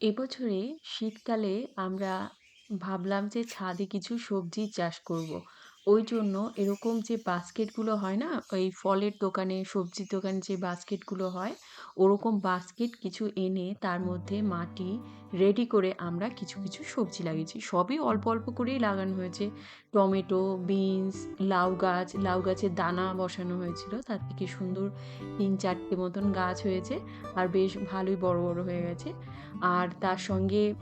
এবছরে শীতকালে আমরা ভাবলাম যে ছাদে কিছু সবজির চাষ করব। ওই জন্য এরকম যে বাস্কেটগুলো হয় না? ওই ফলের দোকানে, সবজির দোকানে যে বাস্কেটগুলো হয়, ওরকম বাস্কেট কিছু এনে তার মধ্যে মাটি রেডি করে আমরা কিছু, কিছু সবজি লাগিয়েছি। সবই অল্প, অল্প করেই লাগানো হয়েছে। টমেটো, বিনস, লাউ গাছ, লাউ গাছের দানা বসানো হয়েছিল। তার থেকে সুন্দর তিন চারটে মতন গাছ হয়েছে। আর বেশ ভালোই বড়, বড় হয়ে গেছে। আর তার সঙ্গে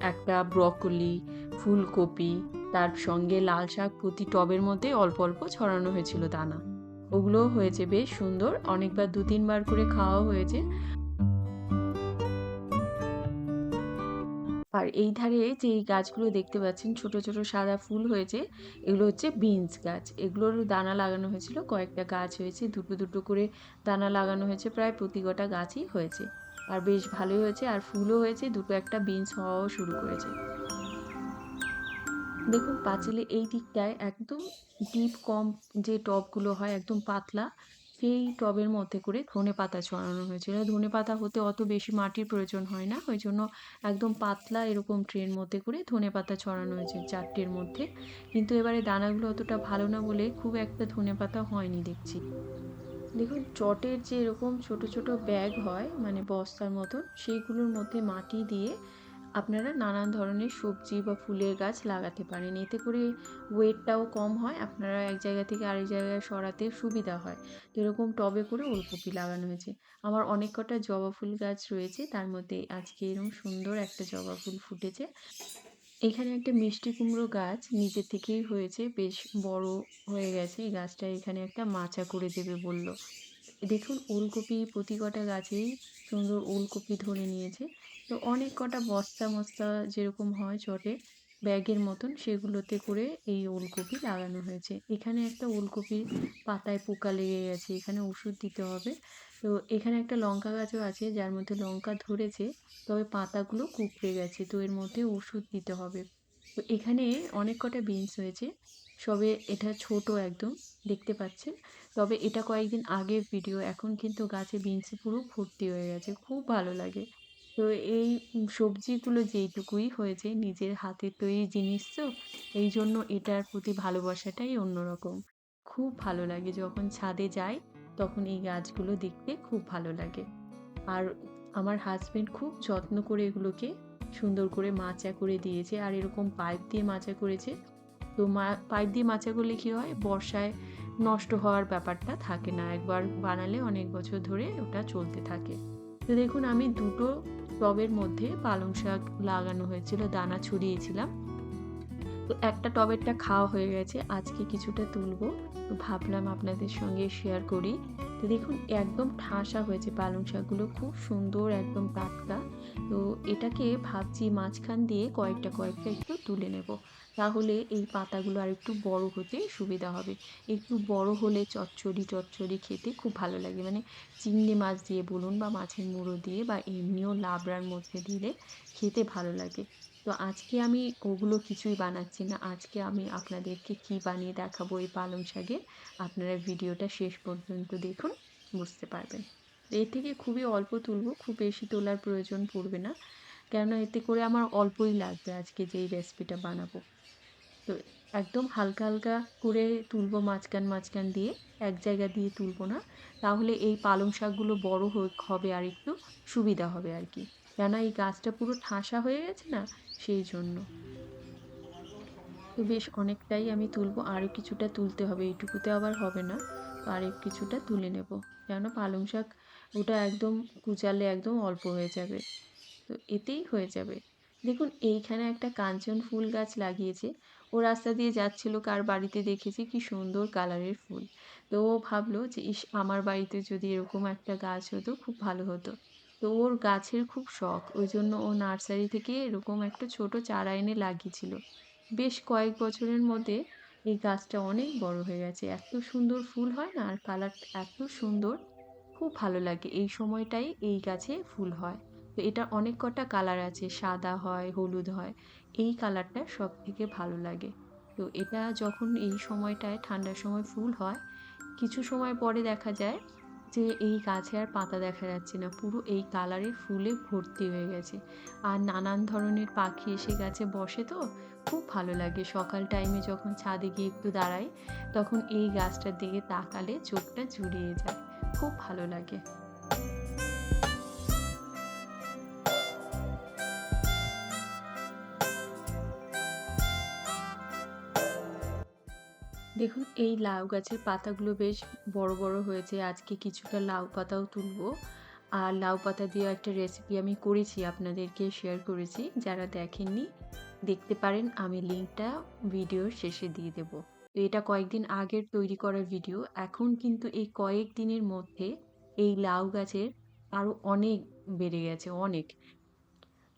একটা ব্রকোলি, ফুলকপি, তার সঙ্গে লাল শাক প্রতি টবের মধ্যে অল্প, অল্প ছড়ানো হয়েছিল দানা। ওগুলোও হয়েছে বেশ সুন্দর। অনেকবার দু তিনবার করে খাওয়াও হয়েছে। আর এই ধারে যে এই গাছগুলো দেখতে পাচ্ছেন ছোট, ছোট সাদা ফুল হয়েছে, এগুলো হচ্ছে বিনস গাছ। এগুলোর দানা লাগানো হয়েছিল। কয়েকটা গাছ হয়েছে। দুটো, দুটো করে দানা লাগানো হয়েছে। প্রায় প্রতি কটা গাছই হয়েছে। আর বেশ ভালোই হয়েছে। আর ফুলও হয়েছে। দুটো একটা বিনস হওয়াও শুরু করেছে। দেখুন পাঁচিলে এই দিকটায় একদম ডিপ কম যে টবগুলো হয় একদম পাতলা, সেই টবের মধ্যে করে ধনেপাতা ছড়ানো হয়েছিল। ধনেপাতা হতে অত বেশি মাটির প্রয়োজন হয় না। ওই জন্য একদম পাতলা এরকম ট্রের মধ্যে করে ধনেপাতা ছড়ানো হয়েছে চারটের মধ্যে। কিন্তু এবারে দানাগুলো অতটা ভালো না বলে খুব একটা ধনেপাতা হয়নি দেখছি। দেখুন চটের যে এরকম ছোট, ছোট ব্যাগ হয় মানে বস্তার মতন, সেইগুলোর মধ্যে মাটি দিয়ে আপনারা নানান ধরনের সবজি বা ফুলের গাছ লাগাতে পারেন। এতে করে ওয়েটটাও কম হয়। আপনারা এক জায়গা থেকে আরেক জায়গায় সরাতে সুবিধা হয়। তো এরকম টবে করে ওলকপি লাগানো হয়েছে। আমার অনেক কটা জবা ফুল গাছ রয়েছে। তার মধ্যে আজকে এরকম সুন্দর একটা জবা ফুল ফুটেছে। এখানে একটা মিষ্টি কুমড়ো গাছ নিজে থেকেই হয়েছে। বেশ বড় হয়ে গেছে। এই গাছটা এখানে একটা মাচা করে দেবে বলল। দেখুন, ওলকপি প্রতি কটা গাছেই সুন্দর ওলকপি ধরে নিয়েছে। তো অনেক কটা বস্তা-মস্তা যেরকম হয় চটে, ব্যাগের মতন সেগুলোতে করে এই ওলকপি লাগানো হয়েছে। এখানে একটা ওলকপির পাতায় পোকা লেগে গেছে। এখানে ওষুধ দিতে হবে। তো এখানে একটা লঙ্কা গাছও আছে, যার মধ্যে লঙ্কা ধরেছে। তবে পাতাগুলো কুঁকড়ে গেছে। তো এর মধ্যে ওষুধ দিতে হবে। তো এখানে অনেক কটা বিনস হয়েছে। সবে এটা ছোট একদম দেখতে পাচ্ছেন। তবে এটা কয়েকদিন আগের ভিডিও। এখন কিন্তু গাছে বিনসে পুরো ভর্তি হয়ে গেছে। খুব ভালো লাগে। তো এই সবজিগুলো যেইটুকুই হয়েছে নিজের হাতের তৈরি জিনিস তো, এই জন্য এটার প্রতি ভালোবাসাটাই অন্যরকম। খুব ভালো লাগে যখন ছাদে যাই, তখন এই গাছগুলো দেখতে খুব ভালো লাগে। আর আমার হাসব্যান্ড খুব যত্ন করে এগুলোকে সুন্দর করে মাচা করে দিয়েছে। আর এরকম পাইপ দিয়ে মাচা করেছে। তো মা পাইপ দিয়ে মাচা করলে কী হয়? বর্ষায় নষ্ট হওয়ার ব্যাপারটা থাকে না। একবার বানালে অনেক বছর ধরে ওটা চলতে থাকে। তো দেখুন আমি দুটো টবের মধ্যে পালং শাক লাগানো হয়েছিল, দানা ছড়িয়েছিলাম। তো একটা টবেরটা খাওয়া হয়ে গেছে। আজকে কিছুটা তুলবো। ভাবলাম আপনাদের সঙ্গে শেয়ার করি। তো দেখুন একদম ঠাসা হয়েছে পালং শাকগুলো। খুব সুন্দর একদম টাটকা। তো এটাকে ভাবছি মাঝখান দিয়ে কয়েকটা, কয়েকটা একটু তুলে নেব। তাহলে এই পাতাগুলো আরেকটু বড় হতে সুবিধা হবে। একটু বড় হলে চচ্চড়ি টচ্চড়ি খেতে খুব ভালো লাগে। মানে চিংড়ি মাছ দিয়ে বলুন বা মাছের মুড়ো দিয়ে বা এমনিও লাবড়ার মধ্যে দিলে খেতে ভালো লাগে। তো আজকে আমি ওগুলো কিছুই বানাচ্ছি না। আজকে আমি আপনাদেরকে কী বানিয়ে দেখাবো এই পালং শাকের, আপনারা ভিডিওটা শেষ পর্যন্ত দেখুন, বুঝতে পারবেন। এর থেকে খুবই অল্প তুলবো। খুব বেশি তোলার প্রয়োজন পড়বে না। কেননা এতে করে আমার অল্পই লাগবে আজকে যেই রেসিপিটা বানাবো। তো একদম হালকা, হালকা করে তুলবো মাঝখান, মাঝখান দিয়ে। এক জায়গা দিয়ে তুলবো না। তাহলে এই পালং শাকগুলো বড় হবে আরেকটু সুবিধা হবে আর কি কেননা এই গাছটা পুরো ঠাসা হয়ে গেছে না? সেই জন্য। তো বেশ অনেকটাই আমি তুলবো। আরও কিছুটা তুলতে হবে। এইটুকুতে আবার হবে না। তো আরেক কিছুটা তুলে নেব। কেননা পালং শাক ওটা একদম কুচালে একদম অল্প হয়ে যাবে। তো এতেই হয়ে যাবে। দেখুন, এইখানে একটা কাঞ্চন ফুল গাছ লাগিয়েছে। ও রাস্তা দিয়ে যাচ্ছিল, কার বাড়িতে দেখেছি, কি সুন্দর কালারের ফুল। তো ও ভাবলো যে, ইস! আমার বাড়িতে যদি এরকম একটা গাছ হতো, খুব ভালো হতো। তো ওর গাছের খুব শখ। ওই জন্য ও নার্সারি থেকে এরকম একটা ছোট চারা এনে লাগিয়েছিল। বেশ কয়েক বছরের মধ্যে এই গাছটা অনেক বড় হয়ে গেছে। এত সুন্দর ফুল হয় না আর কালার এত সুন্দর, খুব ভালো লাগে। এই সময়টাই এই গাছে ফুল হয়। তো এটার অনেক কটা কালার আছে। সাদা হয়, হলুদ হয়। এই কালারটা সব থেকে ভালো লাগে। তো এটা যখন এই সময়টায় ঠান্ডার সময় ফুল হয়, কিছু সময় পরে দেখা যায় যে এই গাছে আর পাতা দেখা যাচ্ছে না, পুরো এই কালারের ফুলে ভর্তি হয়ে গেছে। আর নানান ধরনের পাখি এসে গাছে বসে তো, খুব ভালো লাগে। সকাল টাইমে যখন ছাদে গিয়ে একটু দাঁড়াই, তখন এই গাছটার দিকে তাকালে চোখটা জুড়িয়ে যায়। খুব ভালো লাগে। দেখুন, এই লাউ গাছের পাতাগুলো বেশ বড় বড় হয়েছে। আজকে কিছুটা লাউ পাতাও তুলবো। আর লাউ পাতা দিয়ে একটা রেসিপি আমি করেছি, আপনাদেরকে শেয়ার করেছি। যারা দেখেননি, দেখতে পারেন, আমি লিঙ্কটা ভিডিওর শেষে দিয়ে দেব। এটা কয়েকদিন আগের তৈরি করা ভিডিও এখন কিন্তু এই কয়েক দিনের মধ্যে এই লাউ গাছের আরও অনেক বেড়ে গেছে, অনেক।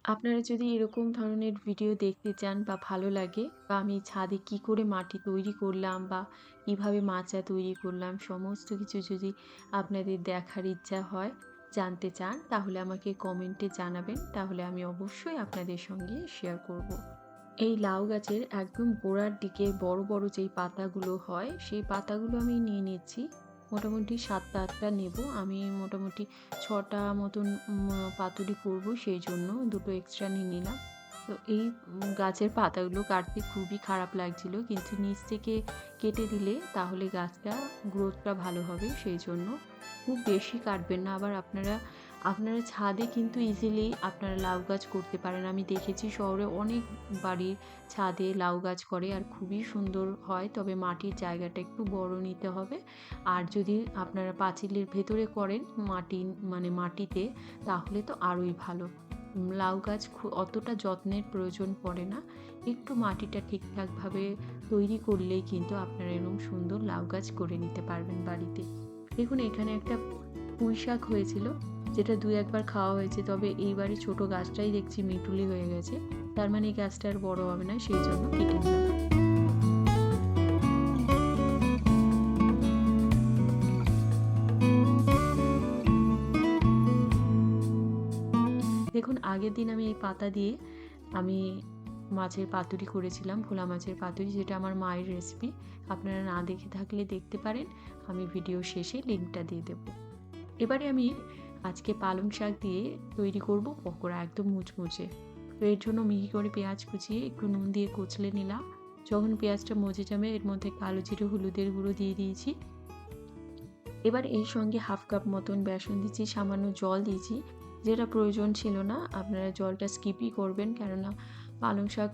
আপনারা যদি এরকম ধরনের ভিডিও দেখতে চান বা ভালো লাগে, বা আমি ছাদে কি করে মাটি তৈরি করলাম বা কীভাবে মাচা তৈরি করলাম, সমস্ত কিছু যদি আপনাদের দেখার ইচ্ছা হয়, জানতে চান, তাহলে আমাকে কমেন্টে জানাবেন তাহলে আমি অবশ্যই আপনাদের সঙ্গে শেয়ার করব। এই লাউ গাছের একদম গোড়ার দিকে বড় বড় যেই পাতাগুলো হয়, সেই পাতাগুলো আমি নিয়ে নিচ্ছি মোটামুটি সাতটা আটটা নেব। আমি মোটামুটি ছটা মতন পাতুরি করব সেই জন্য। দুটো এক্সট্রা নিয়ে নিলাম। তো এই গাছের পাতাগুলো কাটতে খুবই খারাপ লাগছিল। কিন্তু নিচ থেকে কেটে দিলে তাহলে গাছটা গ্রোথটা ভালো হবে সেই জন্য। খুব বেশি কাটবেন না। আবার আপনারা আপনারা ছাদে কিন্তু ইজিলি আপনারা লাউ গাছ করতে পারেন। আমি দেখেছি শহরে অনেক বাড়ির ছাদে লাউ গাছ করে আর খুবই সুন্দর হয়, তবে মাটির জায়গাটা একটু বড় নিতে হবে। আর যদি আপনারা পাঁচিলের ভেতরে করেন মাটি মানে মাটিতে, তাহলে তো আরোই ভালো। লাউ গাছ অতটা যত্নের প্রয়োজন পড়ে না। একটু মাটিটা ঠিকঠাকভাবে তৈরি করলেই কিন্তু আপনারা এরকম সুন্দর লাউ গাছ করে নিতে পারবেন বাড়িতে। দেখুন, এখানে একটা পুঁই শাক হয়েছিল। যেটা দু একবার খাওয়া হয়েছে, তবে এইবারে ছোট গাছটাই দেখছি মিটুলি হয়ে গেছে। তার মানে এই গাছটা আর বড় হবে না, সেই জন্য কেটে দেখুন, আগের দিন আমি এই পাতা দিয়ে আমি মাছের পাতুরি করেছিলাম, ভোলা মাছের পাতুরি, যেটা আমার মায়ের রেসিপি আপনারা না দেখে থাকলে দেখতে পারেন, আমি ভিডিও শেষে লিঙ্কটা দিয়ে দেব। এবারে আমি আজকে পালং শাক দিয়ে তৈরি করব পকোড়া একদম মুচমুচে। তো এর জন্য মিহি করে পেঁয়াজ কুচিয়ে একটু নুন দিয়ে কুচলে নিলাম। যখন পেঁয়াজটা মজে যাবে, এর মধ্যে কালো জিরে, হলুদের গুঁড়ো দিয়ে দিয়েছি। এবার এই সঙ্গে হাফ কাপ মতন বেসন দিচ্ছি সামান্য জল দিয়েছি। যেটা প্রয়োজন ছিল না, আপনারা জলটা স্কিপই করবেন, কেননা পালং শাক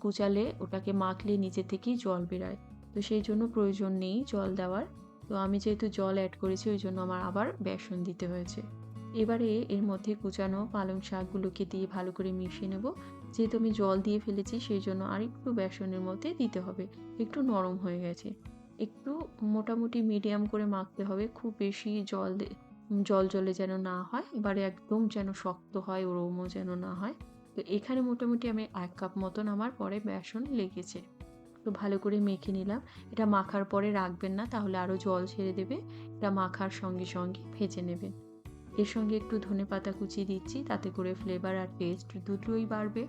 কুচালে ওটাকে মাখলে নিচে থেকেই জল বেরায়। তো সেই জন্য প্রয়োজন নেই জল দেওয়ার। তো আমি যেহেতু জল অ্যাড করেছি, ওই জন্য আমার আবার বেসন দিতে হয়েছে। এবারে এর মধ্যে কুচানো পালং শাকগুলোকে দিয়ে ভালো করে মিশিয়ে নেব। যেহেতু আমি জল দিয়ে ফেলেছি সেই জন্য আরেকটু বেসনের মধ্যে দিতে হবে। একটু নরম হয়ে গেছে। একটু মোটামুটি মিডিয়াম করে মাখতে হবে। খুব বেশি জল জল জলে যেন না হয়, এবারে একদম যেন শক্ত হয়, ওরমও যেন না হয়। তো এখানে মোটামুটি আমি এক কাপ মতন আমার পরে বেসন লেগেছে। তো ভালো করে মেখে নিলাম। এটা মাখার পরে রাখবেন না, তাহলে আরও জল ছেড়ে দেবে। এটা মাখার সঙ্গে সঙ্গে ভেজে নেবেন। এর সঙ্গে একটু ধনে পাতা কুচি দিচ্ছি, তাতে করে ফ্লেভার আর টেস্ট দুটোই বাড়বে।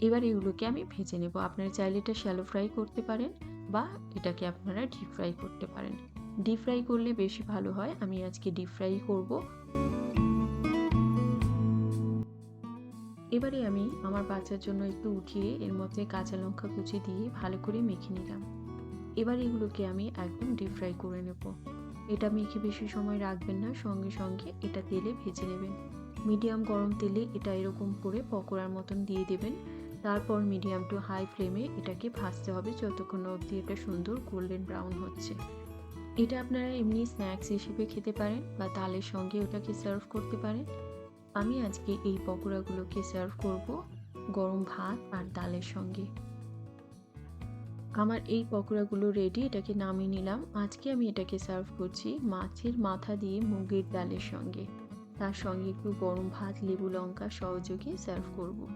এবার এগুলোকে আমি ভেজে নেব। আপনারা চাইলে এটা শ্যালো ফ্রাই করতে পারেন বা এটাকে আপনারা ডিপ ফ্রাই করতে পারেন। ডিপ ফ্রাই করলে বেশি ভালো হয়। আমি আজকে ডিপ ফ্রাই করব। এবারে আমি আমার বাচ্চার জন্য একটু উঠিয়ে এর মধ্যে কাঁচা লঙ্কা কুচি দিয়ে ভালো করে মেখে নিলাম। এবার এগুলোকে আমি একদম ডিপ ফ্রাই করে নেব। এটা মেখে বেশি সময় রাখবেন না, সঙ্গে সঙ্গে এটা তেলে ভেজে নেবেন। মিডিয়াম গরম তেলে এটা এরকম করে পকোড়ার মতন দিয়ে দেবেন। তারপর মিডিয়াম টু হাই ফ্লেমে এটাকে ভাজতে হবে যতক্ষণ অবধি এটা সুন্দর গোল্ডেন ব্রাউন হচ্ছে। এটা আপনারা এমনি স্ন্যাক্স হিসেবে খেতে পারেন বা তালের সঙ্গে ওটাকে সার্ভ করতে পারেন। আমি আজকে এই পকোড়াগুলোকে সার্ভ করব গরম ভাত আর ডালের সঙ্গে। আমার এই পকোড়াগুলো রেডি এটাকে নামিয়ে নিলাম। আজকে আমি এটাকে সার্ভ করছি মাছের মাথা দিয়ে মুগের ডালের সঙ্গে। তার সঙ্গে একটু গরম ভাত, লেবু, লঙ্কা সহযোগে সার্ভ করব।